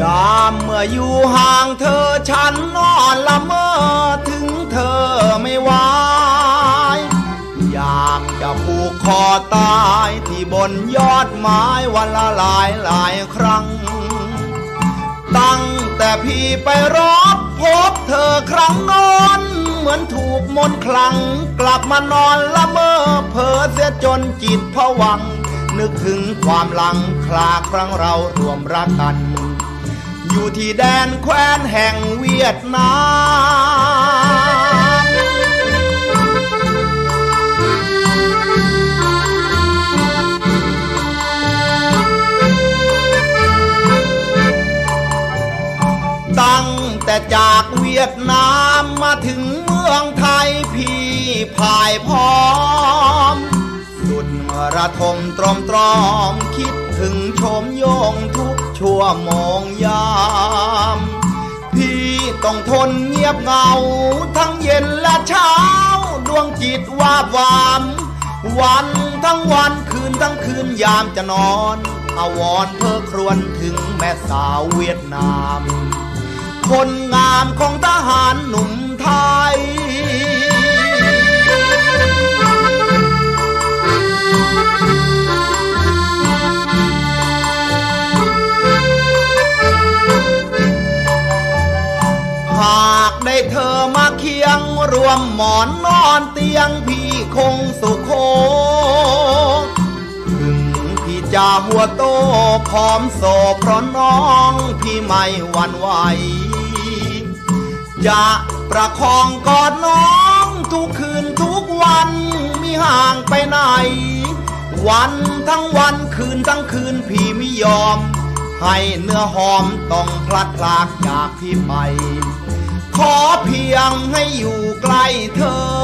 ยามเมื่ออยู่ห่างเธอฉันนอนละเมอถึงเธอไม่ไหวอยากจะผูกคอตายที่บนยอดไม้วันละหลายหลายครั้ง ตั้งแต่พี่ไปรอบพบเธอครั้งนอนเหมือนถูกมนคลัง กลับมานอนละเมอเพ้อเสียจนจิตผวัง นึกถึงความหลังคลาครั้งเรารวมรักกัน อยู่ที่แดนแคว้นแห่งเวียดนามตั้งแต่จากเวียดนามมาถึงเมืองไทยพี่พายพร้อม สุดระทมตรอมตรอมคิดถึงชมโยงทุ ชั่วโมงยาม พี่ต้องทนเงียบเหงา ทั้งเย็นและเช้า ดวงจิตวาบวาม วันทั้งวันคืนทั้งคืนยามจะนอนอาวรเพ้อครวญถึงแม่สาวเวียดนาม คนงามของทหารหนุ่ม เธอมาเคียงรวมหมอนนอนเตียงพี่คงสุขโคถึงพี่จะหัวโตพร้อมโศกเพราะน้องพี่ไม่หวั่นไหว จะประคองกอดน้องทุกคืนทุกวันมีห่างไปไหน วันทั้งวันคืนทั้งคืนพี่ไม่ยอม ให้เนื้อหอมต้องพลัดพรากจากพี่ไป ขอเพียงให้อยู่ใกล้เธอ